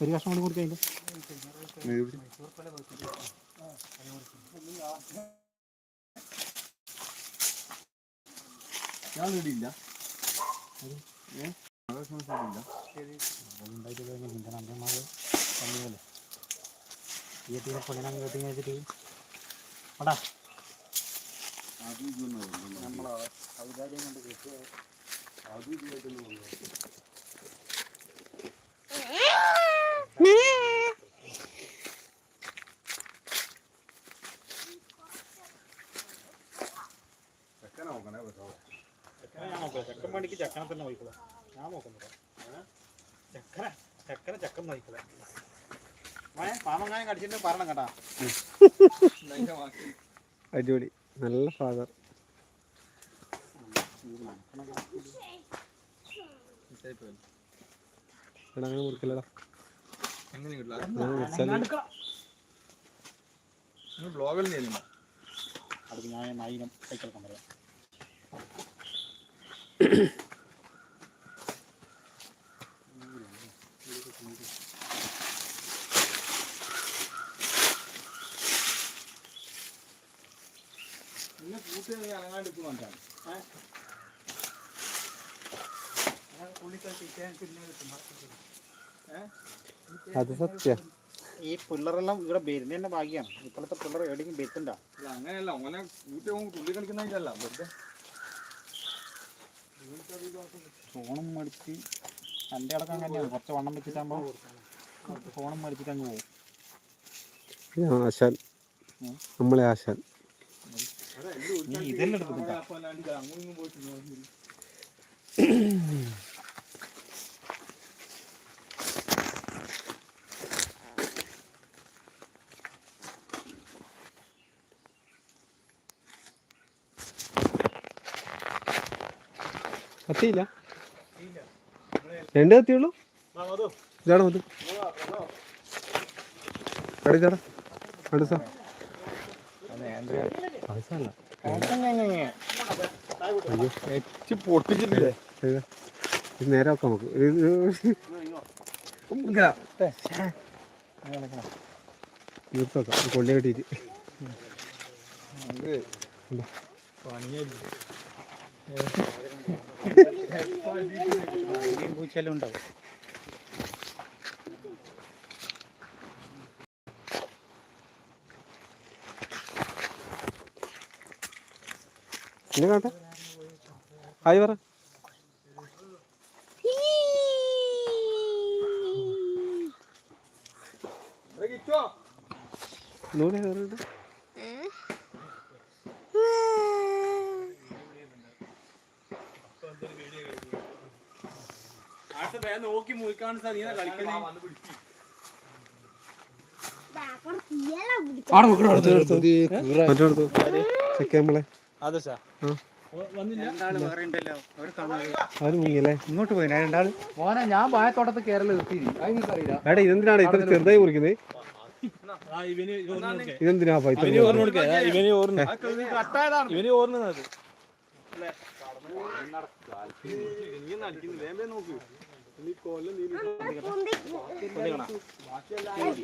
ഒരു കഷ്ണം അത് കൂടി കൊടുക്കാം ഞാൻ ഇടിയില്ല തീരെ പൊളിനാൻ കേട്ടി വെച്ചിട്ട് അടാ നമ്മളെ ഔദാര്യം കൊണ്ട് കിട്ടിയ ചക്കര ഞാൻ നോക്കില്ല ചക്കൻ വേണ്ടിക്ക് ചക്കനെ തന്നെ ഞാൻ നോക്കുന്നില്ല. ചക്കര ചക്കര ചക്കൻ കടിച്ചിട്ട് പറയണം കേട്ടാ. അടിപൊളി. നല്ല ഫാദർ എടാ അങ്ങനെ മുറിക്കല്ലടാ. അങ്ങനെ ബ്ലോഗിൽ ഞാൻ സൈക്കിൾ അത് സത്യ. ഈ പിള്ളറെല്ലാം ഇവിടെ വരുന്ന തന്നെ ഭാഗ്യമാണ് ഇപ്പോഴത്തെ പിള്ളേർ എവിടെയെങ്കിലും വരുത്തണ്ട അങ്ങനെയല്ല. ഓനെ കൂട്ടി പോകും തുള്ളി കളിക്കുന്നതല്ല വെറുതെ ഫോണും മടിച്ച് എന്റെ അടക്കം തന്നെയാണ്. കുറച്ച് വണ്ണം വെച്ചിട്ടാകുമ്പോൾ ഫോണും മടിച്ചിട്ട് അങ്ങ് പോകും. ആശാൻ. നമ്മളെ ആശാൻ. നീ ഇതെല്ലാം എടുക്കുന്നില്ല കത്തിയില്ല. രണ്ട് കത്തിയുള്ളൂ? ഇതാണ് മതി കടി ചേട്ടാ ഇത് നേരെ വെക്കാം നമുക്ക്. കൊള്ളി കെട്ടിയിട്ട് പൂച്ചെല്ലാം ഉണ്ടാവും പിന്നെ കാണട്ടെ? ഹായ് പറ. നൂറ് കയറിയിട്ട് നോക്കി മുറിക്കാൻ സാർ നീ കളിക്കുന്നേ മറ്റോടത്തു ചെക്കൻ നമ്മളെ അതെ സാർ ആ രണ്ടാൾ വേറെ ഉണ്ടല്ലോ? അവർ കാണാതെ അവർ മുങ്ങിയല്ലേ? ഇങ്ങോട്ട് പോയി രണ്ടാൾ മോനെ ഞാൻ വായത്തോട്ടത്ത് കേരള എടാ ഇതെന്തിനാണ് ഇത്ര ചെറുതായി മുറിക്കുന്നത് ഇവന് ഇതെന്തിനാ ഇവന് ഓർമ്മ കൊടുക്കുക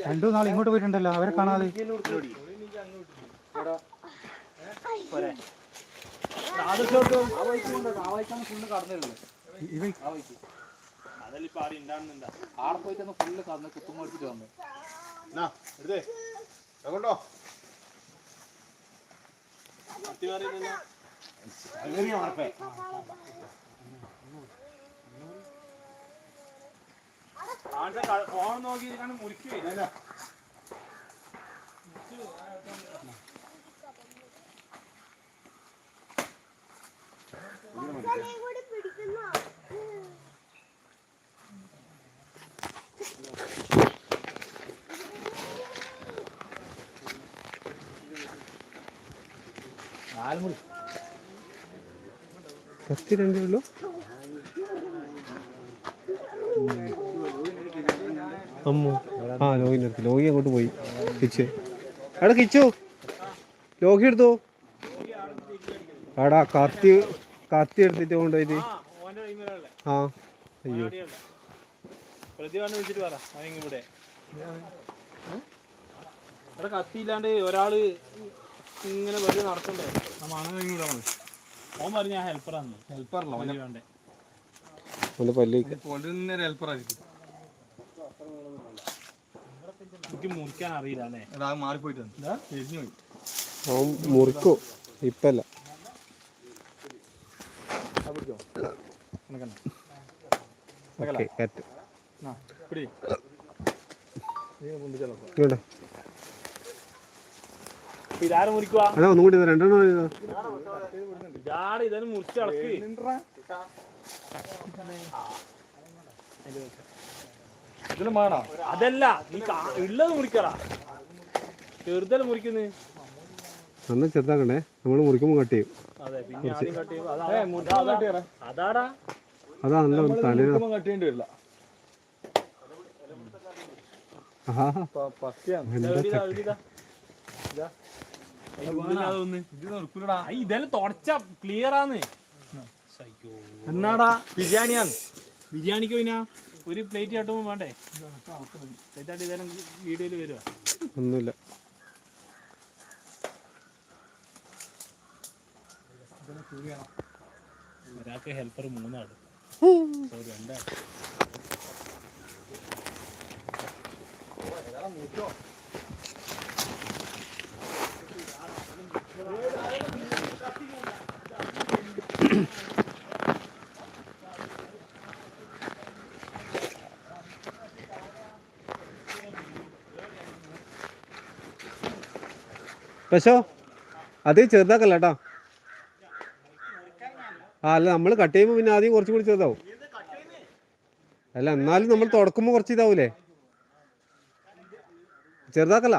രണ്ടു നാൾ ഇങ്ങോട്ട് പോയിട്ടുണ്ടല്ലോ അവരെ കാണാതെ. ഇവ ആടെ ഫോൺ നോക്കി മുറിക്കുവേ നാല് മുറി. കത്തി രണ്ടേ ഉള്ളൂ. അമ്മോ. ആ ലോഗിന്റെ അടുത്ത് ലോഗി അങ്ങോട്ട് പോയി. കിച്ച്. എടാ കിച്ചു. ലോഗി എടുത്തോ? എടാ കത്തി കത്തി എടുത്തിട്ട് കൊണ്ടുപോയിട്ട് ആ അയ്യോ. ഇവിടെ. കത്തിയില്ലാണ്ട് ഒരാൾ ഇങ്ങനെ വെറുതെ നടക്കണ്ടേ? ഓൻ പറഞ്ഞു ഞാൻ ഹെൽപ്പറാന്ന് ഹെൽപ്പറല്ലോ പോലൊരു ഹെൽപ്പറായിരിക്കും എനിക്ക് മുറിക്കാൻ അറിയില്ല അല്ലേ? മാറിപ്പോയിട്ട് എരിഞ്ഞു പോയി. അവൻ മുറിക്കോ. ഇപ്പല്ല. ഇതാരും മുറിക്കുവാ? അതാ ഒന്നും കൂടി രണ്ടെണ്ണം ഇത്. ഇതാണ് ഇതാരും മുറിച്ച് അളക്ക്. ഇതിലും വേണോ? അതല്ല നീ ഉള്ളത് മുറിക്കടാ. ചെറുതല്ല മുറിക്കുന്നു? നന്ന ചെറുതാക്കണ്ടേ നമ്മൾ മുറിക്കുമ്പോൾ കട്ട് ചെയ്യും. അതെ പിന്നെ ആദ്യം കട്ട് ചെയ്യുമ്പോ അതാ- അതാ- അതാടാ. അതാ നല്ല വരില്ല. ആ, ഇതെല്ലാം തുടച്ച ക്ലിയർ. എന്നാടാ? ബിരിയാണിയാണ്. ബിരിയാണിക്ക് പിന്നെ ഒരു പ്ലേറ്റ് ചട്ടുമ്പോൾ വേണ്ടേ? പ്ലേറ്റ് ആട്ടി ഇതെല്ലാം വീഡിയോയിൽ വരുവാ ഒന്നുമില്ല. ഒരാൾക്ക് ഹെൽപ്പർ മൂന്നാണ് സോറി രണ്ടാണ് പക്ഷോ അത് ചെറുതാക്കല്ല കേട്ടോ? ആ അല്ല നമ്മൾ കട്ട് ചെയ്യുമ്പോൾ പിന്നെ ആദ്യം കുറച്ചും കൂടി ചെറുതാവും. അല്ല എന്നാലും നമ്മൾ തുടക്കുമ്പോൾ കുറച്ച് ഇതാവൂലേ? ചെറുതാക്കല്ല.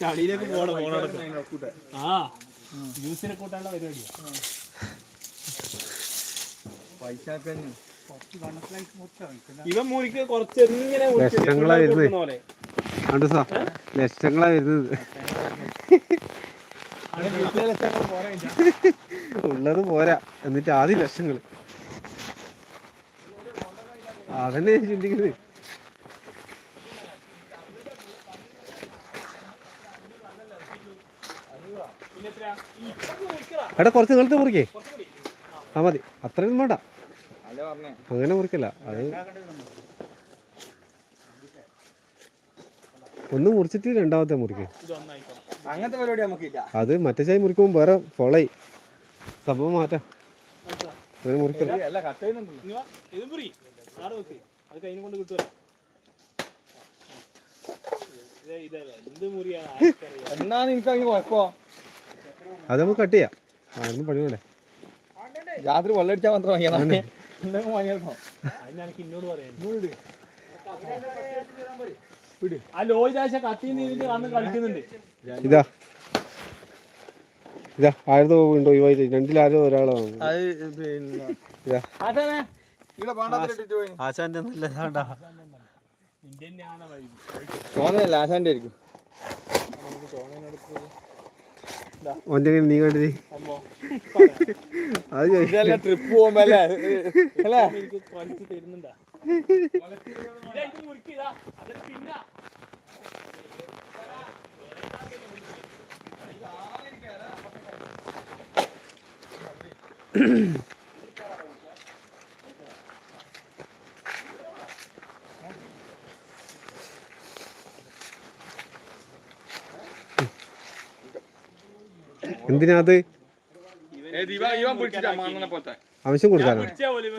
ചളിയിലേക്ക് പോണ പോണ ആ ജ്യൂസിനെ കൂട്ടാനുള്ള പരിപാടിയാ. ഇവൻ മുറിക്ക് കുറച്ച് ഇങ്ങനെ ലക്ഷങ്ങളാ വരുന്നത്. ലക്ഷങ്ങളാ വരുന്നത്. ലക്ഷങ്ങൾ പോരാ. ഉള്ളത് പോരാ. എന്നിട്ട് ആദ്യ ലക്ഷങ്ങൾ. അതന്നെ ഞാൻ ചിന്തിക്കുന്നത്. എടാ കുറച്ച് നീളത്ത് മുറിക്കേ. ആ മതി. അത്രയും വേണ്ട. അങ്ങനെ മുറിക്കല്ല. അത് ഒന്ന് മുറിച്ചിട്ട് രണ്ടാമത്തെ മുറിക്കേ. അങ്ങനത്തെ പരിപാടി നമുക്കില്ല. അത് മറ്റേ ചായ മുറിക്കുമ്പോൾ വേറെ പൊളയി സംഭവം മാറ്റാം. ഇത് ഇതേ എന്നാ നിനക്ക് കുഴപ്പമോ? അത് നമുക്ക് കട്ട് ചെയ്യാം. അതൊന്നും പണിയല്ലേ രാത്രി വെള്ളടിച്ചാൽ മാത്രം വാങ്ങിയതാണ് എന്തെങ്കിലും ഇതാ ആയിരത്തി ഉണ്ടോ? ഒഴിവായി രണ്ടിലാരോ ഒരാളാണ്. ആശാന്റെ തോന്നല്ല ആശാന്റെ ആയിരിക്കും. ഒന്നെ നീ കണ്ടത് അത് ട്രിപ്പ് പോകുമ്പോ അല്ലേ? അല്ലേ തരുന്നുണ്ടാ ഇതാ ഇത് മുറിക്കിതാ അത് പിന്നെ എന്തിനാ അത് ആവശ്യം കൊടുക്കാനോ? പിടിച്ചാ പോലും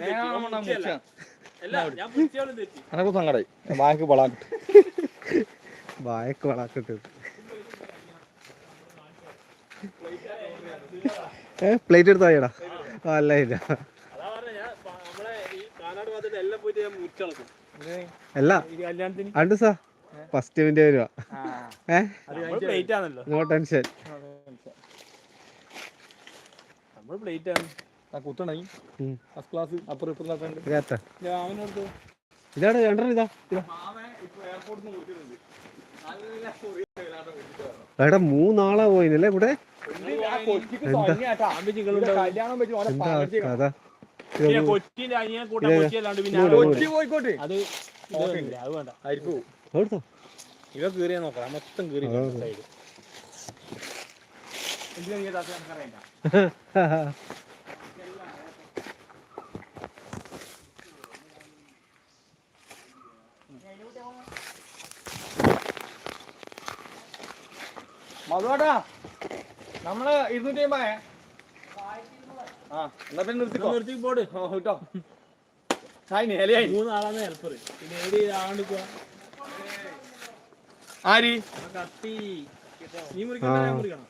ഏ പ്ലേറ്റ് അല്ല ഇല്ല. ഞാൻ മുറിച്ചളക്കും അല്ല കല്യാണത്തിന്? അണ്ട് സാ? ഫസ്റ്റ് ഇവന്റെ വരുവാ. ഏഹ് ആണല്ലോ. നോ. ടെൻഷൻ ഇതാണ് രണ്ടെണ്ണം ഇതാ. ഇതാ. എടാ മൂന്നാളാ പോയിന്നല്ലേ ഇവിടെ? കഥ? ഇവ കീറിയാ നോക്കാം മൊത്തം കീറി ആ. സൈഡ് മധുവാട്ടാ നമ്മൾ ഇരുന്നൂറ്റി അമ്പേ ആ എന്നാ പിന്നെ നിർത്തിക്കോ. നിർത്തി പോട്. ഓ, കിട്ടോ സായി നേലയായി മൂന്നാളാണ് ഹെൽപ്പർ പിന്നെ ഏത് ആണ്ട് പോവാ ആരി? കത്തി. നീ മുറിക്കണോ. ഞാൻ മുറിക്കണോ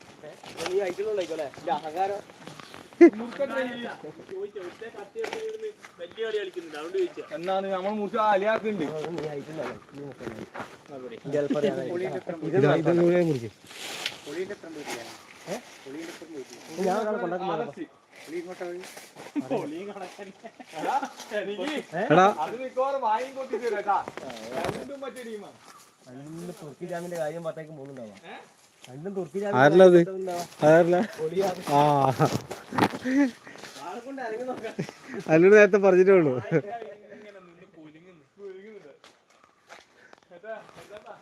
ചോദിച്ചോ ഒറ്റ കത്തി എന്നാണ് നമ്മൾ മുറിച്ച് അലിയാക്കുന്നുണ്ട്. രണ്ടും മറ്റേ ടീമാ. അതിനോട് നേരത്തെ പറഞ്ഞിട്ടേ ഉള്ളൂ.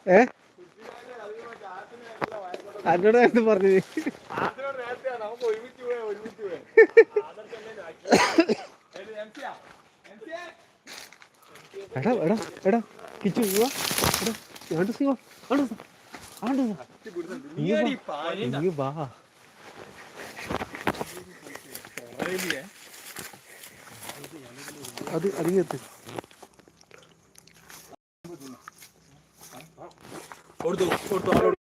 ഏ? അല്ലൂർ നേരത്തെ പറഞ്ഞു എടാ എടാ എടാ കിച്ചു പോവാ വാ. എടാ ആണ്ട് സിംഗോ ആണ്ടോ നീ പാനി ഇങ്ങ് വാ. അത് അധികത്ത് കൊടുത്തു കൊടുത്തു ആളോട്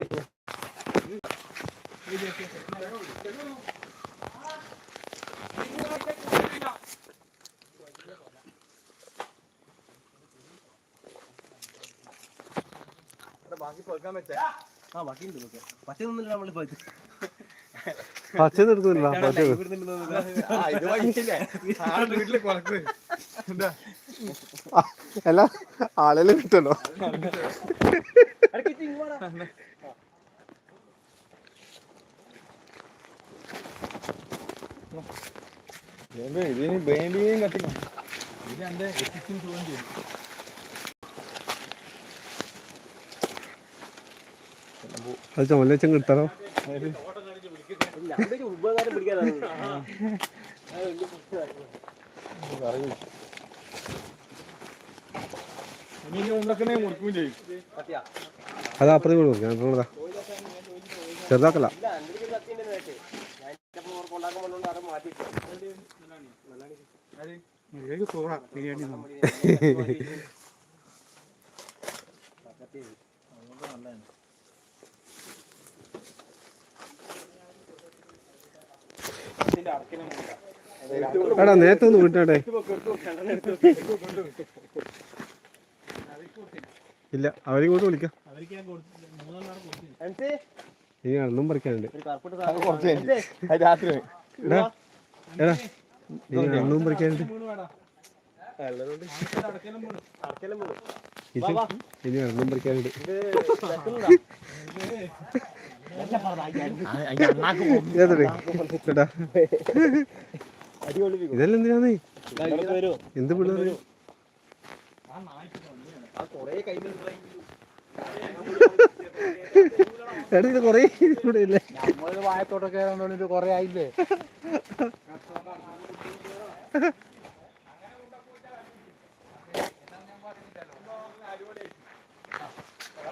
ബാക്കി പോയിക്കാൻ പറ്റാ? ആ ബാക്കി പച്ച പറ്റേ നമ്മൾ വൈകില്ലേ ആ നിർത്തുന്നില്ല അല്ല ആളെല്ലാം കിട്ടല്ലോ ഇതിന് ബേബിയും കത്തിക്കണം. ഇത് എന്റെ എത്തിച്ചും ചോദ്യം ചെയ്യും. അത് ചുമലച്ചൻ കിട്ടണോ ഇനി അപ്പുറത്തേക്ക് അത് അപ്പുറത്ത് അപ്പുറം ചെറുതാക്കല്ല എടാ നേരത്തെ ഒന്ന് വിട്ടേ ഇല്ല അവർ കൂട്ട് വിളിക്കാം. ഇനി എണ്ണം പറിക്കാനുണ്ട്. എണ്ണവും പറിക്കാനുണ്ട്. ഇനി എണ്ണം പറിക്കാനുണ്ട്. ഇതെല്ലാം എന്തിനാന്ന് എന്ത് പിള്ളേര്? എടാ ഇത് കൊറേ ഇവിടെ ഇല്ലേ വായത്തോട്ടൊക്കെ കൊറേ ആയില്ലേ?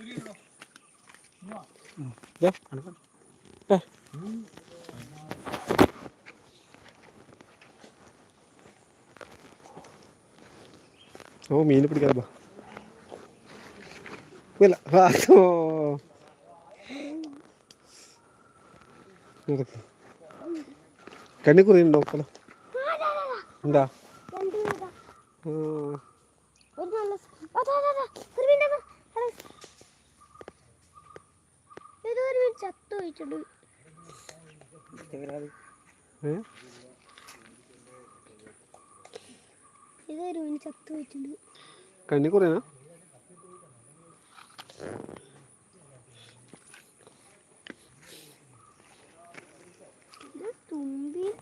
തീരിട്ടോ ദേ. ഏ. ഓ മീൻ പിടിക്കാതെ ബാ ഇല്ല. കണ്ണിക്കുറി ഉണ്ടോ എന്താ ആ, ഒരു നല്ല സ്- അതാ, അതാ, അതാ. ഒരു minute അതാ. അതാ. ഏതോ ഒരു മീൻ ചത്തു പോയിട്ടുണ്ട് ഏ? ഏതോ ഒരു മീൻ ചത്തു പോയിട്ടുണ്ട് കണ്ണിക്കുറിയാ ഇത് തുമ്പി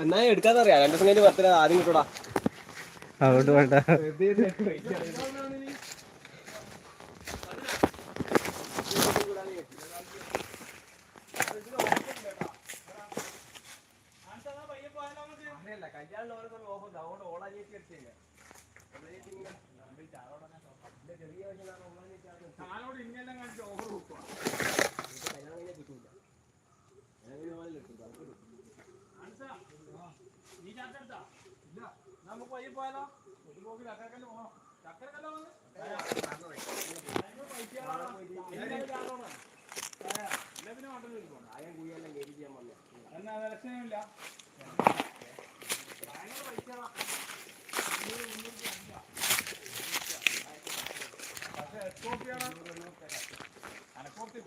എന്നാ എടുക്കാന്നറിയാം. രണ്ടു ദിവസം കഴിഞ്ഞ് പത്തിര ആദ്യം കിട്ടൂടാ. അതുകൊണ്ട് വേണ്ട ഞാനോട് ഇങ്ങനെ കാണിച്ച് ഓഫർ കൊടുക്കുക നീ ചാറ്റ എടുത്താ ഇല്ല നമുക്ക് വൈകി പോയാലോ ഒരു പോക്ക് ചക്കരക്കല്ല് പോകണം ചക്കരക്കല്ല വന്ന് എന്നാ വിലക്ഷണില്ല പക്ഷേ എസ്കോപ്പിയാണ് അനക്കോർത്തി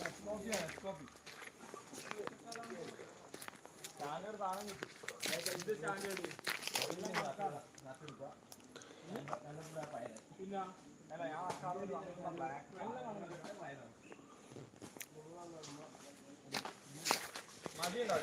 എസ്കോപ്പിയാണ് എസ്കോപ്പി സ്റ്റാൻഡേർഡ് സാധനം കിട്ടും ഇത് സ്റ്റാൻഡേർഡ് പിന്നെ അല്ല ഞാൻ മതിയല്ലോ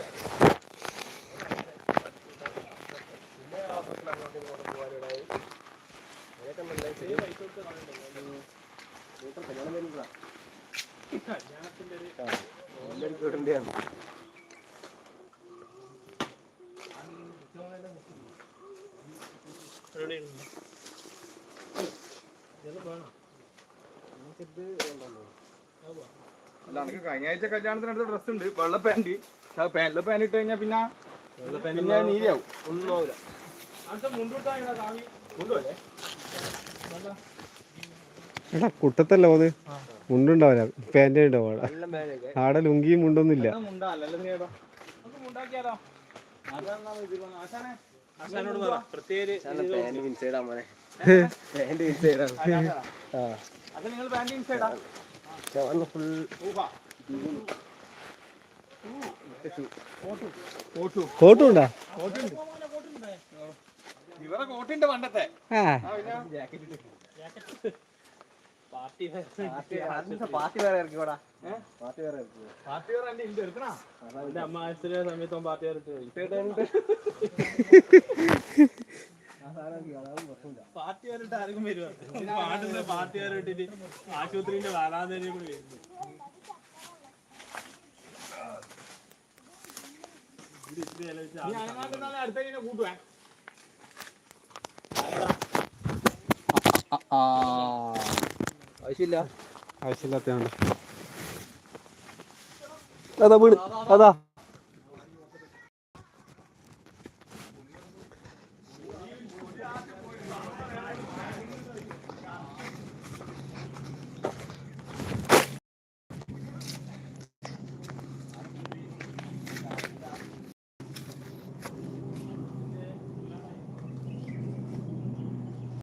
അല്ല എനിക്ക് കഴിഞ്ഞ ആഴ്ച കല്യാണത്തിന് അടുത്ത ഡ്രസ് ഉണ്ട്. വെള്ള പാന്റ് പാന്റിലെ പാൻ ഇട്ട് കഴിഞ്ഞാൽ പിന്നെ പിന്നെ നീരാവും ഒന്നും ആവില്ല എടാ കുട്ടത്തല്ല അത് മുണ്ടുണ്ടാവില്ല. പാന്റേ ഉണ്ടാവും ആടെ ലുങ്കിയും മുണ്ടൊന്നുമില്ല. മുണ്ടാ. അല്ലല്ലോ മുണ്ടാക്കിയാലോ? അതാണ് ഇത് പറഞ്ഞത്. ആശാനെ. ആശാനോട് പറ. ആ അത് നിങ്ങൾ പാന്റ് ഇൻസൈഡാ കോട്ടും. ഉണ്ടാ ഇവരെ കോട്ടുണ്ട് പണ്ടത്തെ. ആ. പാർട്ടി പാർട്ടി വേറെ ഇറക്കിക്കോടാ പാർട്ടി വേറെ പാർട്ടി വേറെ എന്റെ ഇന്റെ എടുക്കണ എന്റെ അമ്മ ആശുപത്രി സമയത്ത് പാർട്ടി പാർട്ടി വരട്ട് ആർക്കും വരുവാ? പാർട്ടി ആശുപത്രിന്റെ വാരാന്തരി കൂടി വരുന്നു. അടുത്ത കൂട്ടുവേ. ആ. ആവശ്യമില്ല. ആവശ്യമില്ലാത്തതാണ് അതാ വീട്. അതാ